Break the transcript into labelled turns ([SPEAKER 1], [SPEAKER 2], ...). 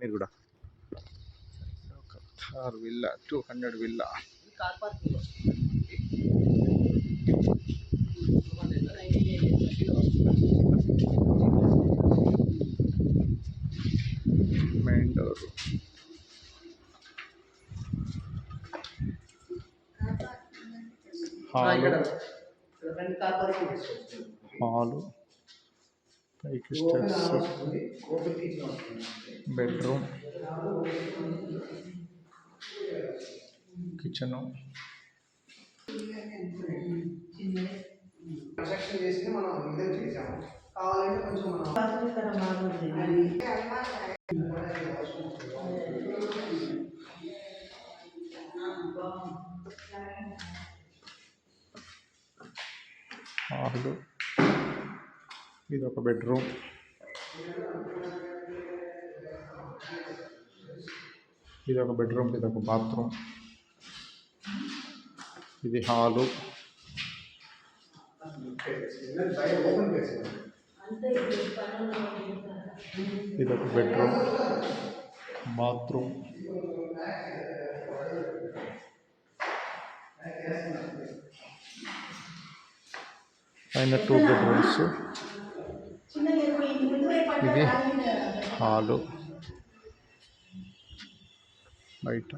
[SPEAKER 1] మీరు కూడా. Villa two hundred villa.
[SPEAKER 2] Car parking
[SPEAKER 1] main door hall.
[SPEAKER 2] Car
[SPEAKER 1] hall. పైకి steps
[SPEAKER 2] kitchen వస్తుంది
[SPEAKER 1] bedroom kitchen
[SPEAKER 2] construction ఇది
[SPEAKER 1] ఒక బెడ్రూమ్. ఇది ఒక బెడ్రూమ్ ఇది ఒక బాత్రూమ్. ఇది హాలు. ఇది ఒక బెడ్రూమ్. బాత్రూమ్. పైన టూ బెడ్రూమ్స్ ఇది హాలు. బయట.